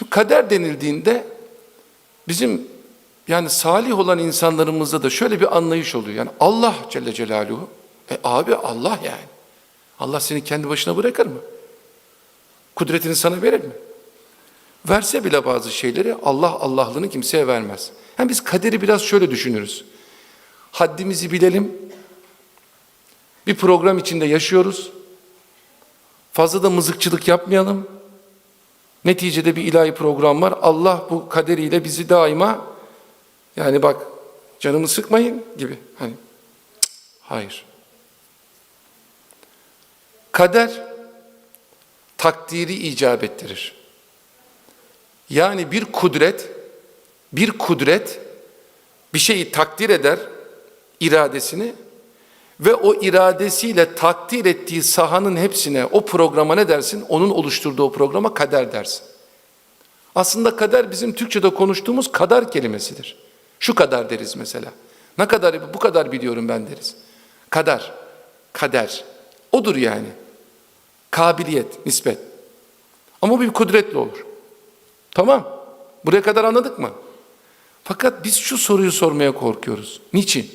Şimdi kader denildiğinde bizim yani salih olan insanlarımızda da şöyle bir anlayış oluyor. Yani Allah Celle Celaluhu. E abi Allah yani. Allah seni kendi başına bırakır mı? Kudretini sana verir mi? Verse bile bazı şeyleri Allah Allah'lığını kimseye vermez. Yani biz kaderi biraz şöyle düşünürüz. Haddimizi bilelim. Bir program içinde yaşıyoruz. Fazla da mızıkçılık yapmayalım. Neticede bir ilahi program var. Allah bu kaderiyle bizi daima yani bak canımı sıkmayın gibi. Hani cık, hayır. Kader takdiri icap ettirir. Yani bir kudret, bir kudret bir şeyi takdir eder iradesini ve o iradesiyle takdir ettiği sahanın hepsine o programa ne dersin? Onun oluşturduğu o programa kader dersin. Aslında kader bizim Türkçe'de konuştuğumuz kadar kelimesidir. Şu kadar deriz mesela. Ne kadar bu kadar biliyorum ben deriz. Kadar, kader. Odur yani. Kabiliyet, nispet. Ama bir kudretle olur. Tamam. Buraya kadar anladık mı? Fakat biz şu soruyu sormaya korkuyoruz. Niçin?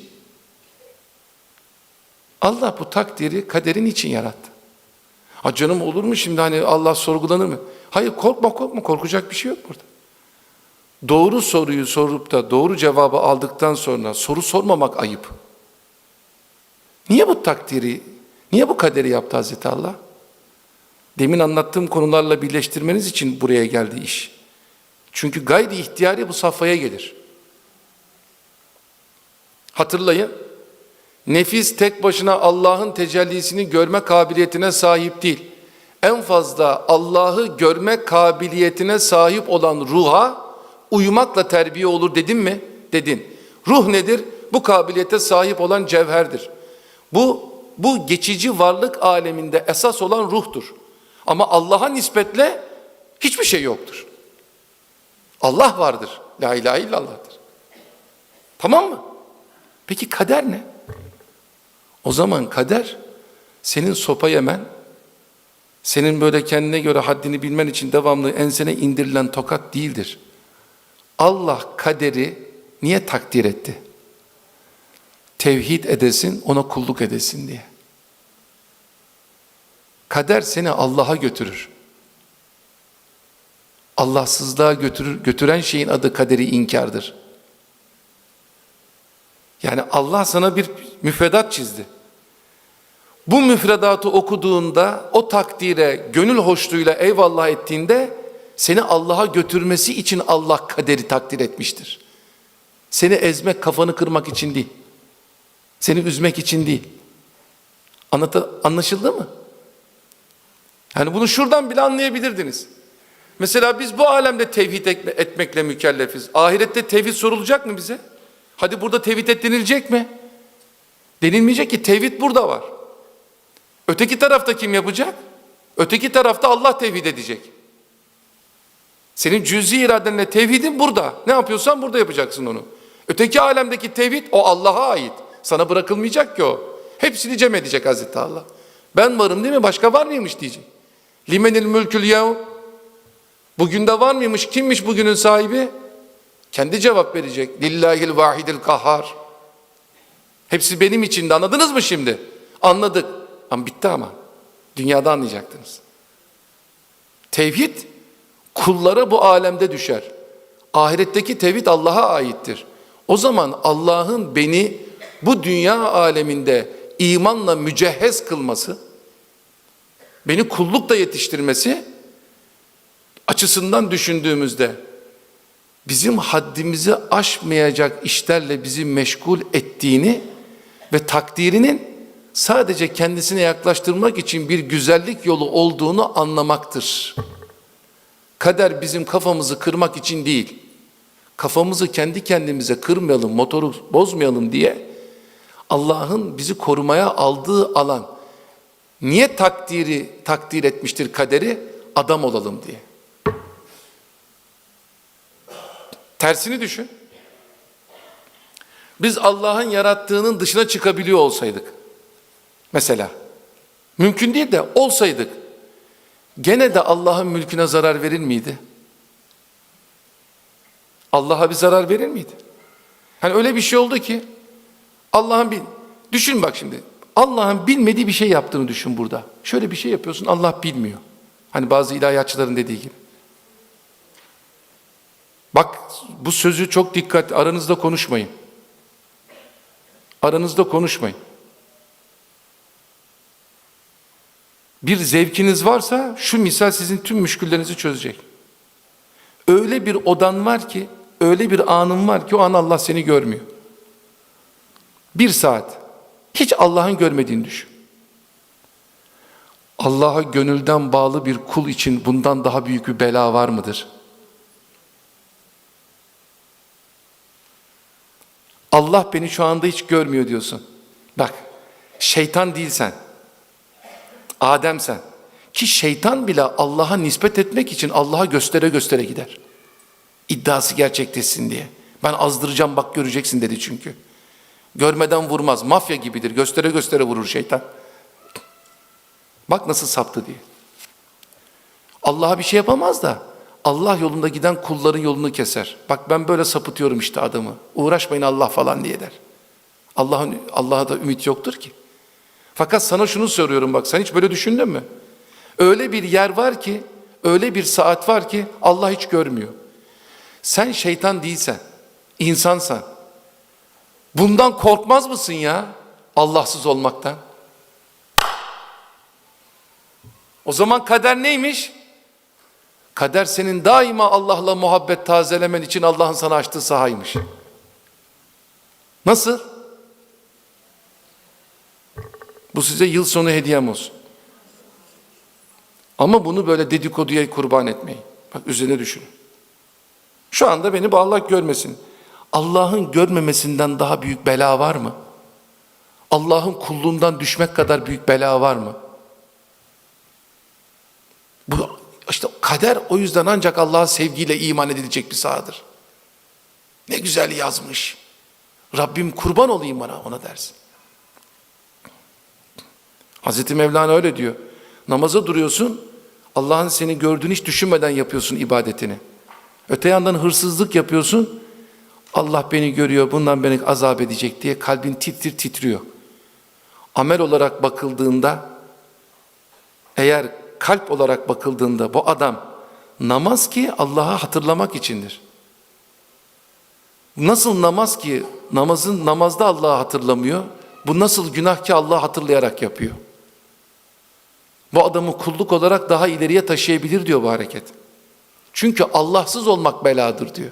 Allah bu takdiri kaderin için yarattı. Ha canım olur mu şimdi hani Allah sorgulanır mı? Hayır korkma korkma korkacak bir şey yok burada. Doğru soruyu sorup da doğru cevabı aldıktan sonra soru sormamak ayıp. Niye bu takdiri, niye bu kaderi yaptı Hazreti Allah? Demin anlattığım konularla birleştirmeniz için buraya geldi iş. Çünkü gayri ihtiyari bu safhaya gelir. Hatırlayın. Nefis tek başına Allah'ın tecellisini görme kabiliyetine sahip değil. En fazla Allah'ı görme kabiliyetine sahip olan ruha uyumakla terbiye olur dedim mi? Dedin. Ruh nedir? Bu kabiliyete sahip olan cevherdir. Bu bu geçici varlık aleminde esas olan ruhtur. Ama Allah'a nispetle hiçbir şey yoktur. Allah vardır. La ilahe illallah'tır. Tamam mı? Peki kader ne? O zaman kader senin sopa yemen, senin böyle kendine göre haddini bilmen için devamlı ensene indirilen tokat değildir. Allah kaderi niye takdir etti? Tevhid edesin, ona kulluk edesin diye. Kader seni Allah'a götürür. Allahsızlığa götürür, götüren şeyin adı kaderi inkardır. Yani Allah sana bir müfredat çizdi. Bu müfredatı okuduğunda, o takdire gönül hoşluğuyla eyvallah ettiğinde seni Allah'a götürmesi için Allah kaderi takdir etmiştir. Seni ezmek, kafanı kırmak için değil. Seni üzmek için değil. Anlatı, anlaşıldı mı? Yani bunu şuradan bile anlayabilirdiniz. Mesela biz bu alemde tevhid etmekle mükellefiz. Ahirette tevhid sorulacak mı bize? Hadi burada tevhid et denilecek mi? Denilmeyecek ki tevhid burada var. Öteki tarafta kim yapacak? Öteki tarafta Allah tevhid edecek. Senin cüz'i iradenle tevhidin burada. Ne yapıyorsan burada yapacaksın onu. Öteki alemdeki tevhid o Allah'a ait. Sana bırakılmayacak ki o. Hepsini cem edecek Hazreti Allah. Ben varım değil mi? Başka var mıymış diyecek. Limenil mülkül yav. Bugün de var mıymış? Kimmiş bugünün sahibi? Kendi cevap verecek. Lillahil vahidil kahhar. Hepsi benim için de anladınız mı şimdi? Anladık. Ama bitti ama. Dünyada anlayacaktınız. Tevhid kullara bu alemde düşer. Ahiretteki tevhid Allah'a aittir. O zaman Allah'ın beni bu dünya aleminde imanla mücehhez kılması, beni kullukla yetiştirmesi açısından düşündüğümüzde bizim haddimizi aşmayacak işlerle bizi meşgul ettiğini ve takdirinin sadece kendisine yaklaştırmak için bir güzellik yolu olduğunu anlamaktır. Kader bizim kafamızı kırmak için değil, kafamızı kendi kendimize kırmayalım, motoru bozmayalım diye Allah'ın bizi korumaya aldığı alan. Niye takdiri takdir etmiştir kaderi? Adam olalım diye. Tersini düşün. Biz Allah'ın yarattığının dışına çıkabiliyor olsaydık. Mesela. Mümkün değil de olsaydık. Gene de Allah'ın mülküne zarar verir miydi? Allah'a bir zarar verir miydi? Hani öyle bir şey oldu ki Allah'ın bil düşün bak şimdi. Allah'ın bilmediği bir şey yaptığını düşün burada. Şöyle bir şey yapıyorsun Allah bilmiyor. Hani bazı ilahiyatçıların dediği gibi. Bak bu sözü çok dikkat aranızda konuşmayın. Aranızda konuşmayın. Bir zevkiniz varsa şu misal sizin tüm müşküllerinizi çözecek. Öyle bir odan var ki, öyle bir anın var ki o an Allah seni görmüyor. Bir saat. Hiç Allah'ın görmediğini düşün. Allah'a gönülden bağlı bir kul için bundan daha büyük bir bela var mıdır? Allah beni şu anda hiç görmüyor diyorsun. Bak, şeytan değilsen, Adem sen. Ki şeytan bile Allah'a nispet etmek için Allah'a göstere göstere gider. İddiası gerçekleşsin diye. Ben azdıracağım bak göreceksin dedi çünkü. Görmeden vurmaz. Mafya gibidir. Göstere göstere vurur şeytan. Bak nasıl saptı diye. Allah'a bir şey yapamaz da Allah yolunda giden kulların yolunu keser. Bak ben böyle sapıtıyorum işte adamı. Uğraşmayın Allah falan diye der. Allah'ın Allah'a da ümit yoktur ki. Fakat sana şunu soruyorum bak sen hiç böyle düşündün mü? Öyle bir yer var ki, öyle bir saat var ki Allah hiç görmüyor. Sen şeytan değilsen, insansan. Bundan korkmaz mısın ya? Allahsız olmaktan. O zaman kader neymiş? Kader senin daima Allah'la muhabbet tazelemen için Allah'ın sana açtığı sahaymış. Nasıl? Bu size yıl sonu hediyem olsun. Ama bunu böyle dedikoduya kurban etmeyin. Bak üzerine düşünün. Şu anda beni bu Allah görmesin. Allah'ın görmemesinden daha büyük bela var mı? Allah'ın kulluğundan düşmek kadar büyük bela var mı? Bu işte kader o yüzden ancak Allah'ın sevgiyle iman edilecek bir sahadır. Ne güzel yazmış. Rabbim kurban olayım bana ona dersin. Hazreti Mevlana öyle diyor. Namaza duruyorsun, Allah'ın seni gördüğünü hiç düşünmeden yapıyorsun ibadetini. Öte yandan hırsızlık yapıyorsun, Allah beni görüyor, bundan beni azap edecek diye kalbin titir titriyor. Amel olarak bakıldığında, eğer kalp olarak bakıldığında bu adam namaz ki Allah'a hatırlamak içindir. Nasıl namaz ki namazın namazda Allah'ı hatırlamıyor, bu nasıl günah ki Allah'ı hatırlayarak yapıyor. Bu adamı kulluk olarak daha ileriye taşıyabilir diyor bu hareket. Çünkü Allahsız olmak beladır diyor.